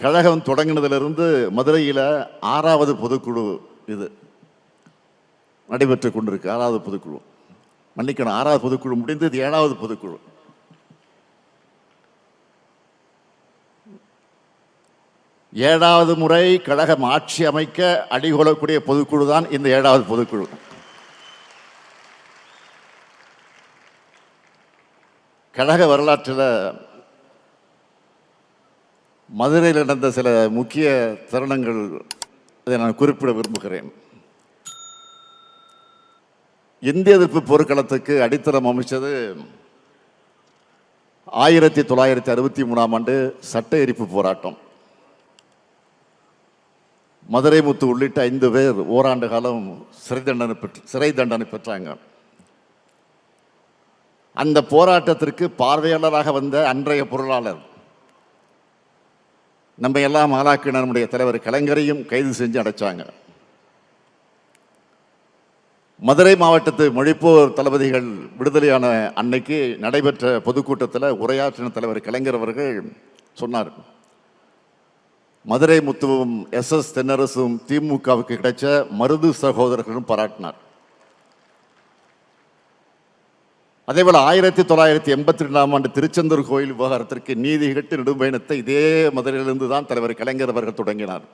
கழகம் தொடங்கினதிலிருந்து மதுரையில் ஆறாவது பொதுக்குழு இது நடைபெற்று கொண்டிருக்கு. ஆறாவது பொதுக்குழு. மன்னிக்கணும் ஆறாவது பொதுக்குழு முடிந்து இது ஏழாவது பொதுக்குழு. ஏழாவது முறை கழகம் ஆட்சி அமைக்க அடிகொள்ளக்கூடிய பொதுக்குழு தான் இந்த ஏழாவது பொதுக்குழு. கழக வரலாற்றில் மதுரையில் நடந்த சில முக்கிய தருணங்கள் அதை நான் குறிப்பிட விரும்புகிறேன். இந்திய எதிர்ப்பு போர்க்களத்துக்கு அடித்தளம் அமைச்சது ஆயிரத்தி தொள்ளாயிரத்தி அறுபத்தி மூணாம் ஆண்டு சட்ட எரிப்பு போராட்டம். மதுரை முத்து உள்ளிட்ட ஐந்து பேர் ஓராண்டு காலம் சிறை தண்டனை பெற்று சிறை தண்டனை பெற்றாங்க. அந்த போராட்டத்திற்கு பார்வையாளராக வந்த அன்றைய பொருளாளர் நம்ம எல்லாம் ஆளாக்கின நம்முடைய தலைவர் கலைஞரையும் கைது செஞ்சு அடைச்சாங்க. மதுரை மாவட்டத்து மொழிப்போர் தளபதிகள் விடுதலையான அன்னைக்கு நடைபெற்ற பொதுக்கூட்டத்தில் உரையாற்றின தலைவர் கலைஞர் அவர்கள் சொன்னார். மதுரை முத்துவும் எஸ் எஸ் தென்னரசும் திமுகவுக்கு கிடைச்ச மருது சகோதரர்களும் பாராட்டினார். அதேபோல் ஆயிரத்தி தொள்ளாயிரத்தி எண்பத்தி ரெண்டாம் ஆண்டு திருச்செந்தூர் கோயில் விவகாரத்திற்கு நீதி கட்டு நெடும்பயணத்தை இதே மதுரையிலிருந்து தான் தலைவர் கலைஞர் அவர்கள் தொடங்கினார்.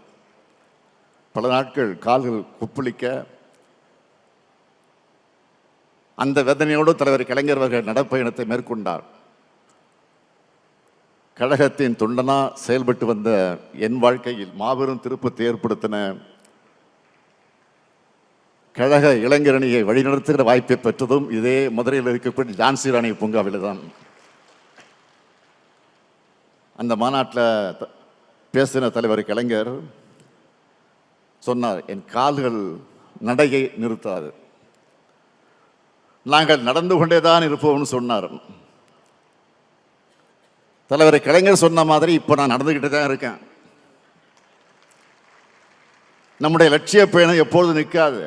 பல நாட்கள் கால்கள் குப்பளிக்க அந்த வேதனையோடு தலைவர் கலைஞர் அவர்கள் நடப்பயணத்தை மேற்கொண்டார். கழகத்தின் தொண்டனா செயல்பட்டு வந்த என் வாழ்க்கையில் மாபெரும் திருப்பத்தை ஏற்படுத்தின கழக இளைஞரணியை வழிநடத்துகிற வாய்ப்பை பெற்றதும் இதே மதுரையில் இருக்கக்கூடிய ஜான்சி ராணி பூங்காவில் தான். அந்த மாநாட்டில் பேசின தலைவர் கலைஞர் சொன்னார் என் கால்கள் நடையை நிறுத்தாது. நாங்கள் நடந்து கொண்டே தான் இருப்போம்னு சொன்னார். தலைவர் கலைஞர் சொன்ன மாதிரி இப்போ நான் நடந்துக்கிட்டு தான் இருக்கேன். நம்முடைய லட்சிய பயணம் எப்பொழுது நிற்காது.